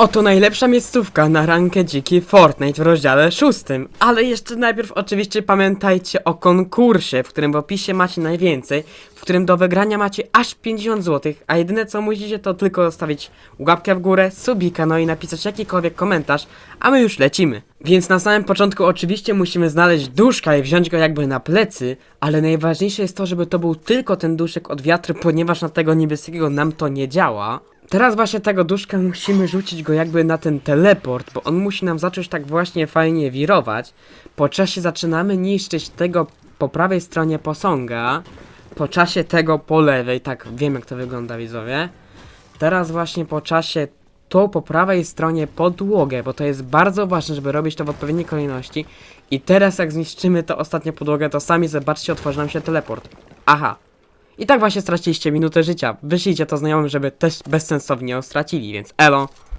Oto najlepsza miejscówka na rankę dziki Fortnite w rozdziale szóstym. Ale jeszcze najpierw oczywiście pamiętajcie o konkursie, w którym w opisie macie najwięcej, w którym do wygrania macie aż 50 zł, a jedyne co musicie to tylko zostawić łapkę w górę, subika, no i napisać jakikolwiek komentarz, a my już lecimy. Więc na samym początku oczywiście musimy znaleźć duszka i wziąć go jakby na plecy, ale najważniejsze jest to, żeby to był tylko ten duszek od wiatru, ponieważ na tego niebieskiego nam to nie działa. Teraz właśnie tego duszka musimy rzucić go jakby na ten teleport, bo on musi nam zacząć tak właśnie fajnie wirować. Po czasie zaczynamy niszczyć tego po prawej stronie posąga, po czasie tego po lewej, tak wiem jak to wygląda widzowie. Teraz właśnie po czasie tą po prawej stronie podłogę, bo to jest bardzo ważne, żeby robić to w odpowiedniej kolejności. I teraz jak zniszczymy to ostatnią podłogę, to sami zobaczcie, otworzy nam się teleport. Aha. I tak właśnie straciliście minutę życia. Wyślijcie to znajomym, żeby też bezsensownie ją stracili, więc elo.